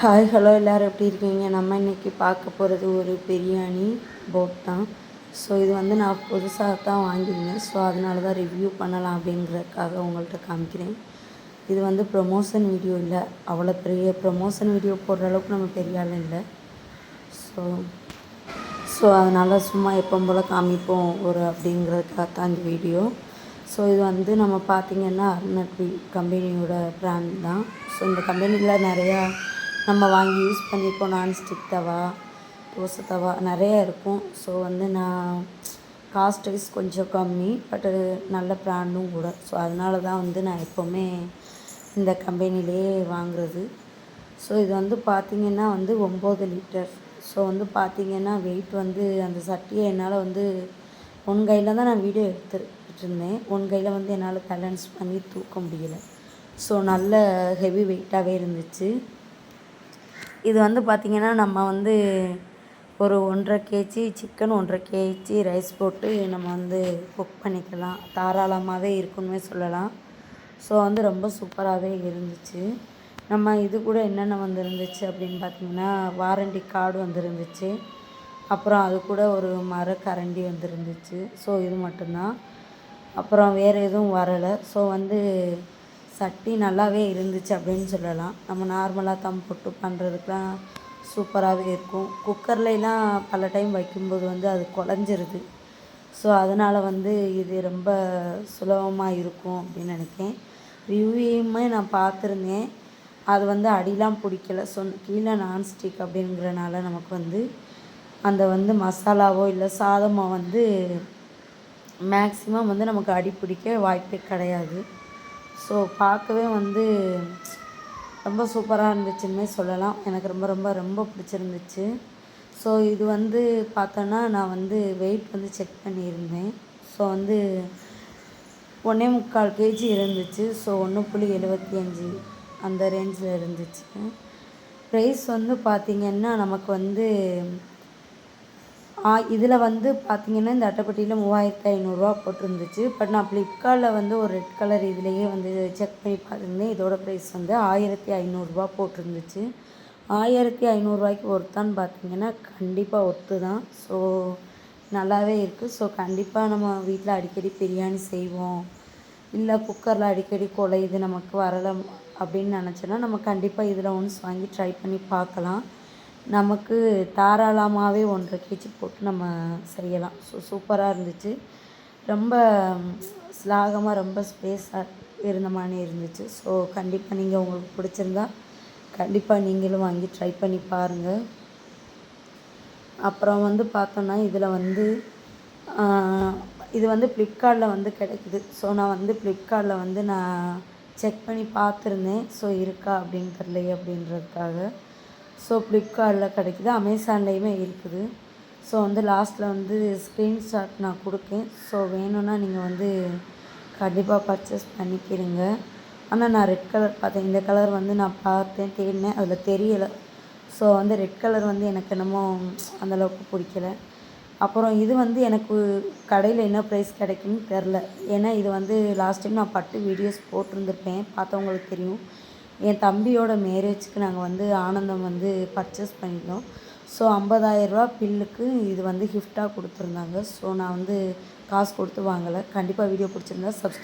Hi hello எல்லோரும் எப்படி இருக்கீங்க? நம்ம இன்றைக்கி பார்க்க போகிறது ஒரு பிரியாணி போட் தான். ஸோ இது வந்து நான் புதுசாக தான் வாங்கியிருந்தேன். ஸோ அதனால தான் ரிவ்யூ பண்ணலாம் அப்படிங்கிறதுக்காக உங்கள்கிட்ட காமிக்கிறேன். இது வந்து ப்ரொமோஷன் வீடியோ இல்லை. அவ்வளோ பெரிய ப்ரொமோஷன் வீடியோ போடுற அளவுக்கு நம்ம பெரிய ஆள் இல்லை. ஸோ ஸோ அதனால் சும்மா எப்போ போல் காமிப்போம் ஒரு அப்படிங்கிறதுக்காக தான் இந்த வீடியோ ஸோ இது வந்து நம்ம பார்த்திங்கன்னா அர்னட் கம்பெனியோட ப்ராண்ட் தான். ஸோ இந்த கம்பெனியில் நிறையா நம்ம வாங்கி யூஸ் பண்ணியிருப்போம் நான்ஸ்டிக் தவா தோசை தவா நிறையா இருக்கும். ஸோ வந்து நான் காஸ்ட் வைஸ் கொஞ்சம் கம்மி பட்டு நல்ல ப்ராண்டும் கூட. ஸோ அதனால தான் வந்து நான் எப்போவுமே இந்த கம்பெனிலேயே வாங்குறது. ஸோ இது வந்து பார்த்திங்கன்னா வந்து ஒம்பது லிட்டர் ஸோ வந்து பார்த்திங்கன்னா வெயிட் வந்து அந்த சட்டியை என்னால் வந்து ஒன் கையில் தான் நான் வீடியோ எடுத்துகிட்டு இருந்தேன் ஒன் கையில் வந்து என்னால் பேலன்ஸ் பண்ணி தூக்க முடியலை. ஸோ நல்ல ஹெவி வெயிட்டாகவே இருந்துச்சு. இது வந்து பார்த்திங்கன்னா நம்ம வந்து ஒரு ஒன்றரை கேஜி சிக்கன் ஒன்றரை கேஜி ரைஸ் போட்டு நம்ம வந்து குக் பண்ணிக்கலாம். தாராளமாகவே இருக்குன்னு சொல்லலாம். ஸோ வந்து ரொம்ப சூப்பராகவே இருந்துச்சு. நம்ம இது கூட என்னென்ன வந்துருந்துச்சு அப்படின்னு பார்த்திங்கன்னா வாரண்டி கார்டு வந்துருந்துச்சு. அப்புறம் அது கூட ஒரு மரக்கரண்டி வந்துருந்துச்சு. ஸோ இது மட்டும்தான். அப்புறம் வேறு எதுவும் வரலை. ஸோ வந்து சட்டி நல்லாவே இருந்துச்சு அப்படின்னு சொல்லலாம். நம்ம நார்மலாக தம் போட்டு பண்ணுறதுக்குலாம் சூப்பராகவே இருக்கும். குக்கர்லாம் பல டைம் வைக்கும்போது வந்து அது குழஞ்சிருது. ஸோ அதனால் வந்து இது ரொம்ப சுலபமாக இருக்கும் அப்படின்னு நினைக்கேன் ரிவ்யூமே நான் பார்த்துருந்தேன். அது வந்து அடிலாம் பிடிக்கல. ஸோ கீழே நான்ஸ்டிக் அப்படிங்கிறனால நமக்கு வந்து அந்த வந்து மசாலாவோ இல்லை சாதமோ வந்து மேக்ஸிமம் வந்து நமக்கு அடி பிடிக்க வாய்ப்பே கிடையாது. ஸோ பார்க்கவே வந்து ரொம்ப சூப்பராக இருந்துச்சுன்னு சொல்லலாம். எனக்கு ரொம்ப ரொம்ப ரொம்ப பிடிச்சிருந்துச்சு. ஸோ இது வந்து பார்த்தோன்னா நான் வந்து வெயிட் வந்து செக் பண்ணியிருந்தேன். ஸோ வந்து ஒன்றே முக்கால் கேஜி இருந்துச்சு. ஸோ ஒன்று புள்ளி எழுபத்தி அஞ்சு அந்த ரேஞ்சில் இருந்துச்சு. ப்ரைஸ் வந்து பார்த்திங்கன்னா நமக்கு வந்து இதில் வந்து பார்த்திங்கன்னா இந்த அட்டைப்பட்டியில் மூவாயிரத்து ஐநூறுரூவா போட்டிருந்துச்சு. பட் நான் ஃப்ளிப்கார்ட்டில் வந்து ஒரு ரெட் கலர் இதுலேயே வந்து செக் பண்ணி பார்த்துருந்தேன். இதோட ப்ரைஸ் வந்து ஆயிரத்தி ஐநூறுரூவா போட்டிருந்துச்சு. ஆயிரத்தி ஐநூறுரூவாய்க்கு ஒர்த்தான்னு பார்த்திங்கன்னா கண்டிப்பாக ஒர்த்து தான் ஸோ நல்லாவே இருக்குது ஸோ கண்டிப்பாக நம்ம வீட்டில் அடிக்கடி பிரியாணி செய்வோம். இல்லை குக்கரில் அடிக்கடி கொலை இது நமக்கு வரலை அப்படின்னு நினச்சோன்னா நம்ம கண்டிப்பாக இதில் ஒன்ஸ் வாங்கி ட்ரை பண்ணி பார்க்கலாம். நமக்கு தாராளமாகவே ஒன்றரை கேஜி போட்டு நம்ம செய்யலாம். ஸோ சூப்பராக இருந்துச்சு. ரொம்ப ஸ்லாகமாக ரொம்ப ஸ்பேஸாக இருந்த மாதிரி இருந்துச்சு. ஸோ கண்டிப்பாக நீங்கள் உங்களுக்கு பிடிச்சிருந்தா கண்டிப்பாக நீங்களும் வாங்கி ட்ரை பண்ணி பாருங்கள் அப்புறம் வந்து பார்த்தோன்னா இதில் வந்து இது வந்து ஃப்ளிப்கார்ட்டில் வந்து கிடைக்குது. ஸோ நான் வந்து ஃப்ளிப்கார்ட்டில் வந்து நான் செக் பண்ணி பார்த்துருந்தேன். ஸோ இருக்கா அப்படின்னு தெரியலையே அப்படின்றதுக்காக. ஸோ ஃப்ளிப்கார்ட்டில் கிடைக்குது. அமேசான்லேயுமே இருக்குது. ஸோ வந்து லாஸ்ட்டில் வந்து ஸ்க்ரீன்ஷாட் நான் கொடுக்கேன். ஸோ வேணும்னா நீங்கள் வந்து கண்டிப்பாக பர்ச்சேஸ் பண்ணிக்கிறீங்க ஆனால் நான் ரெட் கலர் பார்த்தேன். இந்த கலர் வந்து நான் பார்த்தேன் தேடினேன். அதில் தெரியலை. ஸோ வந்து ரெட் கலர் வந்து எனக்கு என்னமோ அந்தளவுக்கு பிடிக்கல. அப்புறம் இது வந்து எனக்கு கடையில் என்ன ப்ரைஸ் கிடைக்குன்னு தெரில. ஏன்னா இது வந்து லாஸ்ட் டைம் நான் பட்டு வீடியோஸ் போட்டிருந்துருப்பேன். பார்த்தவங்களுக்கு தெரியும். என் தம்பியோட மேரேஜ்க்கு நாங்கள் வந்து ஆனந்தம் வந்து பர்ச்சேஸ் பண்ணியிருந்தோம் ஸோ ஐம்பதாயிரரூபா பில்லுக்கு இது வந்து கிஃப்டாக கொடுத்துருந்தாங்க. ஸோ நான் வந்து காசு கொடுத்து வாங்கலை. கண்டிப்பாக வீடியோ பிடிச்சிருந்தா சப்ஸ்